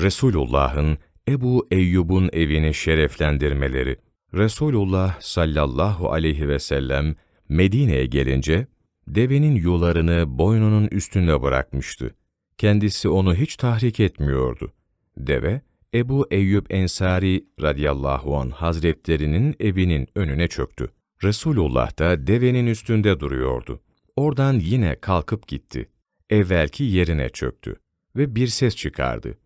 Resulullah'ın Ebu Eyyub'un evini şereflendirmeleri. Resulullah sallallahu aleyhi ve sellem Medine'ye gelince devenin yularını boynunun üstünde bırakmıştı. Kendisi onu hiç tahrik etmiyordu. Deve, Ebu Eyyub Ensari radıyallahu an hazretlerinin evinin önüne çöktü. Resulullah da devenin üstünde duruyordu. Oradan yine kalkıp gitti. Evvelki yerine çöktü ve bir ses çıkardı.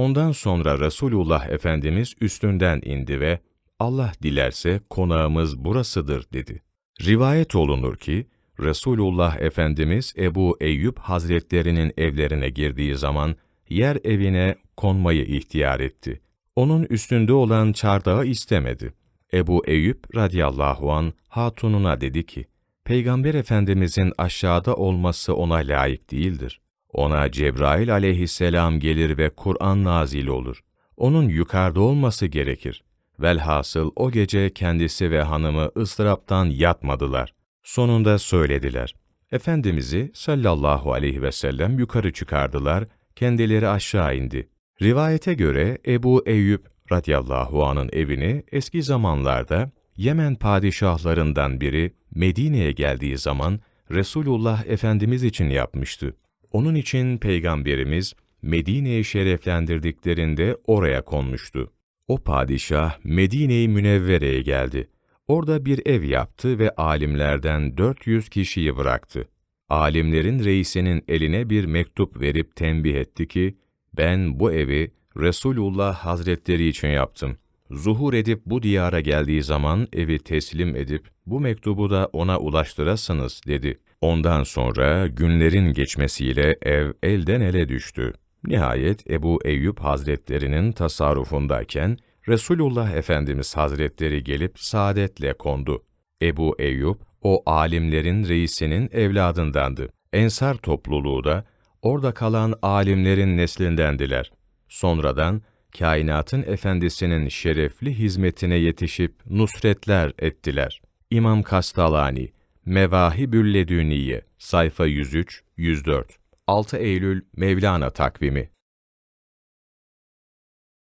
Ondan sonra Resulullah Efendimiz üstünden indi ve Allah dilerse konağımız burasıdır dedi. Rivayet olunur ki Resulullah Efendimiz Ebu Eyyub Hazretlerinin evlerine girdiği zaman yer evine konmayı ihtiyar etti. Onun üstünde olan çardağı istemedi. Ebu Eyyub radıyallahu an hatununa dedi ki, Peygamber Efendimizin aşağıda olması ona layık değildir. Ona Cebrail aleyhisselam gelir ve Kur'an nazil olur. Onun yukarıda olması gerekir. Velhasıl o gece kendisi ve hanımı ıstıraptan yatmadılar. Sonunda söylediler. Efendimiz'i sallallahu aleyhi ve sellem yukarı çıkardılar, kendileri aşağı indi. Rivayete göre Ebu Eyyub radıyallahu anın evini eski zamanlarda Yemen padişahlarından biri Medine'ye geldiği zaman Resulullah Efendimiz için yapmıştı. Onun için Peygamberimiz Medine'yi şereflendirdiklerinde oraya konmuştu. O padişah Medine-i Münevvere'ye geldi. Orada bir ev yaptı ve alimlerden 400 kişiyi bıraktı. Alimlerin reisinin eline bir mektup verip tembih etti ki, ben bu evi Resulullah Hazretleri için yaptım. Zuhur edip bu diyara geldiği zaman evi teslim edip bu mektubu da ona ulaştırasınız dedi. Ondan sonra günlerin geçmesiyle ev elden ele düştü. Nihayet Ebu Eyyub Hazretlerinin tasarrufundayken Resulullah Efendimiz Hazretleri gelip saadetle kondu. Ebu Eyyub, o alimlerin reisinin evladındandı. Ensar topluluğu da orada kalan alimlerin neslindendiler. Sonradan kainatın efendisinin şerefli hizmetine yetişip nusretler ettiler. İmam Kastalani, Mevahibül Ledüniye, sayfa 103-104, 6 Eylül Mevlana takvimi